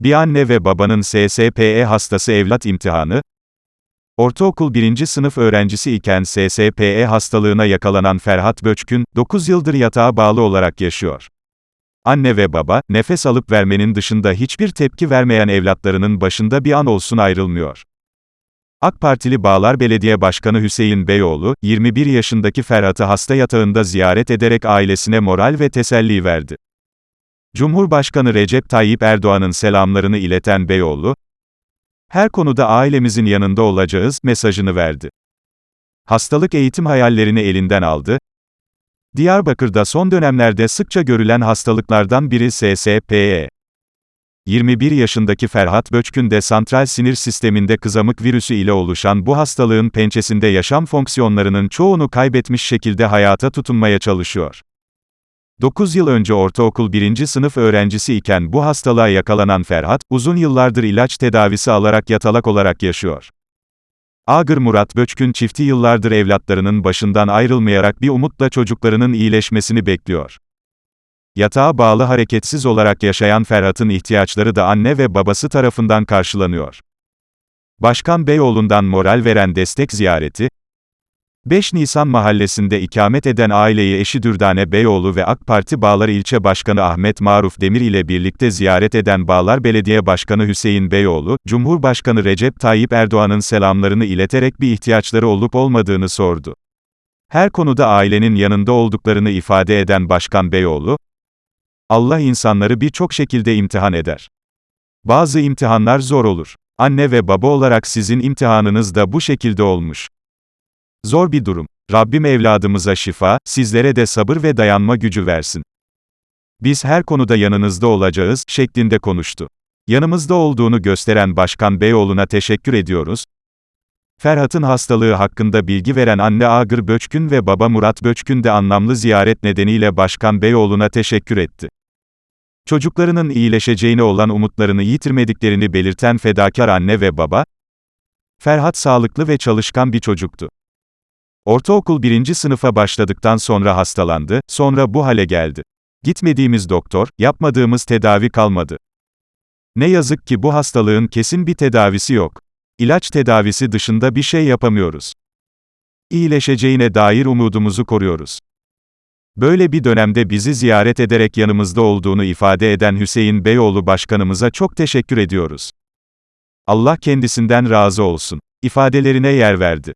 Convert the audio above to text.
Bir anne ve babanın SSPE hastası evlat imtihanı, Ortaokul 1. sınıf öğrencisi iken SSPE hastalığına yakalanan Ferhat Böçkün, 9 yıldır yatağa bağlı olarak yaşıyor. Anne ve baba, nefes alıp vermenin dışında hiçbir tepki vermeyen evlatlarının başında bir an olsun ayrılmıyor. AK Partili Bağlar Belediye Başkanı Hüseyin Beyoğlu, 21 yaşındaki Ferhat'ı hasta yatağında ziyaret ederek ailesine moral ve teselli verdi. Cumhurbaşkanı Recep Tayyip Erdoğan'ın selamlarını ileten Beyoğlu, her konuda ailemizin yanında olacağız mesajını verdi. Hastalık eğitim hayallerini elinden aldı. Diyarbakır'da son dönemlerde sıkça görülen hastalıklardan biri SSPE. 21 yaşındaki Ferhat Böçkün de santral sinir sisteminde kızamık virüsü ile oluşan bu hastalığın pençesinde yaşam fonksiyonlarının çoğunu kaybetmiş şekilde hayata tutunmaya çalışıyor. 9 yıl önce ortaokul 1. sınıf öğrencisi iken bu hastalığa yakalanan Ferhat, uzun yıllardır ilaç tedavisi alarak yatalak olarak yaşıyor. Ağır Murat Böçkün çifti yıllardır evlatlarının başından ayrılmayarak bir umutla çocuklarının iyileşmesini bekliyor. Yatağa bağlı hareketsiz olarak yaşayan Ferhat'ın ihtiyaçları da anne ve babası tarafından karşılanıyor. Başkan Beyoğlu'ndan moral veren destek ziyareti, 5 Nisan mahallesinde ikamet eden aileyi eşi Dürdane Beyoğlu ve AK Parti Bağlar İlçe Başkanı Ahmet Maruf Demir ile birlikte ziyaret eden Bağlar Belediye Başkanı Hüseyin Beyoğlu, Cumhurbaşkanı Recep Tayyip Erdoğan'ın selamlarını ileterek bir ihtiyaçları olup olmadığını sordu. Her konuda ailenin yanında olduklarını ifade eden Başkan Beyoğlu, Allah insanları birçok şekilde imtihan eder. Bazı imtihanlar zor olur. Anne ve baba olarak sizin imtihanınız da bu şekilde olmuş. Zor bir durum. Rabbim evladımıza şifa, sizlere de sabır ve dayanma gücü versin. Biz her konuda yanınızda olacağız, şeklinde konuştu. Yanımızda olduğunu gösteren Başkan Beyoğlu'na teşekkür ediyoruz. Ferhat'ın hastalığı hakkında bilgi veren anne Ağır Böçkün ve baba Murat Böçkün de anlamlı ziyaret nedeniyle Başkan Beyoğlu'na teşekkür etti. Çocuklarının iyileşeceğine olan umutlarını yitirmediklerini belirten fedakar anne ve baba, Ferhat sağlıklı ve çalışkan bir çocuktu. Ortaokul birinci sınıfa başladıktan sonra hastalandı, sonra bu hale geldi. Gitmediğimiz doktor, yapmadığımız tedavi kalmadı. Ne yazık ki bu hastalığın kesin bir tedavisi yok. İlaç tedavisi dışında bir şey yapamıyoruz. İyileşeceğine dair umudumuzu koruyoruz. Böyle bir dönemde bizi ziyaret ederek yanımızda olduğunu ifade eden Hüseyin Beyoğlu Başkanımıza çok teşekkür ediyoruz. Allah kendisinden razı olsun. ifadelerine yer verdi.